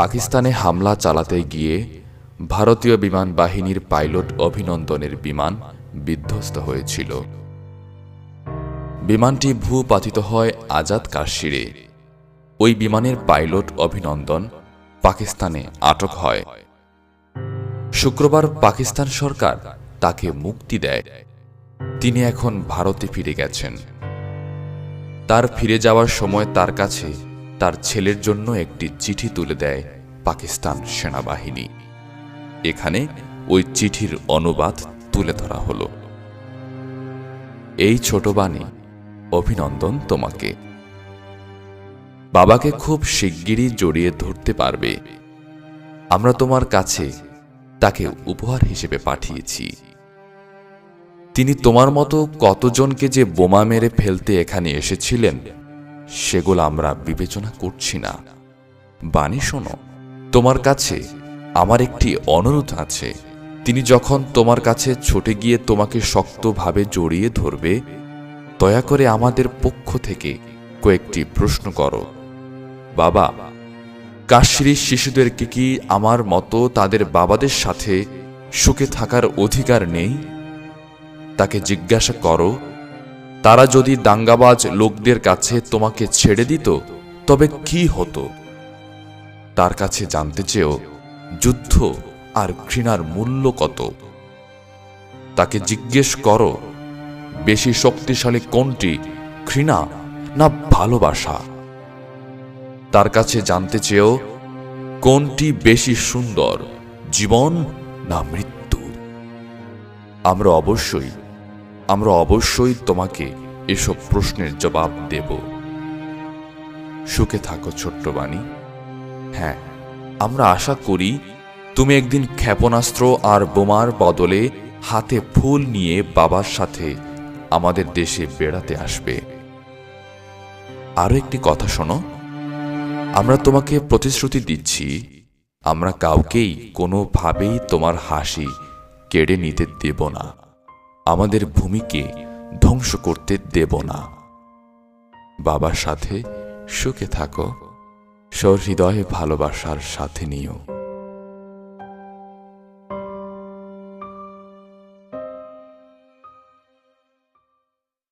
পাকিস্তানে হামলা চালাতে গিয়ে ভারতীয় বিমান বাহিনীর পাইলট অভিনন্দনের বিমান বিধ্বস্ত হয়েছিল। বিমানটি ভূপাতিত হয় আজাদ কাশ্মীরে। ওই বিমানের পাইলট অভিনন্দন পাকিস্তানে আটক হয়। শুক্রবার পাকিস্তান সরকার তাকে মুক্তি দেয়। তিনি এখন ভারতে ফিরে গেছেন। তার ফিরে যাওয়ার সময় তার কাছে তার ছেলের জন্য একটি চিঠি তুলে দেয় পাকিস্তান সেনাবাহিনী। এখানে ওই চিঠির অনুবাদ তুলে ধরা হলো। এই ছোট বাণী, অভিনন্দন তোমাকে। বাবাকে খুব শিগগিরই জড়িয়ে ধরতে পারবে। আমরা তোমার কাছে তাকে উপহার হিসেবে পাঠিয়েছি। তিনি তোমার মতো কতজনকে যে বোমা মেরে ফেলতে এখানে এসেছিলেন সেগুলো আমরা বিবেচনা করছি না। বাণী শোনো, তোমার কাছে আমার একটি অনুরোধ আছে। তিনি যখন তোমার কাছে ছুটে গিয়ে তোমাকে শক্তভাবে জড়িয়ে ধরবে, দয়া করে আমাদের পক্ষ থেকে কয়েকটি প্রশ্ন করো। বাবা, কাশ্মীরি শিশুদেরকে কি আমার মতো তাদের বাবাদের সাথে সুখে থাকার অধিকার নেই? তাকে জিজ্ঞাসা করো তারা যদি দাঙ্গাবাজ লোকদের কাছে তোমাকে ছেড়ে দিত, তবে কি হতো? তার কাছে জানতে চেয়েও যুদ্ধ আর ঘৃণার মূল্য কত? তাকে জিজ্ঞেস করো, বেশি শক্তিশালী কোনটি, ঘৃণা না ভালোবাসা? তার কাছে জানতে চেয়েও, কোনটি বেশি সুন্দর, জীবন না মৃত্যু? আমরা অবশ্যই আমরা অবশ্যই তোমাকে এসব প্রশ্নের জবাব দেব। সুখে থাকো ছোট্ট বাণী হ্যাঁ আমরা আশা করি তুমি একদিন ক্ষেপণাস্ত্র আর বোমার বদলে হাতে ফুল নিয়ে বাবার সাথে আমাদের দেশে বেড়াতে আসবে। আরও একটি কথা শোনো, আমরা তোমাকে প্রতিশ্রুতি দিচ্ছি, আমরা কাউকেই কোনোভাবেই তোমার হাসি কেড়ে নিতে দেব না। আমাদের ভূমিকে ধ্বংস করতে দেব না। বাবার সাথে সুখে থাকো। সহৃদয় ভালোবাসার সাথে নিও।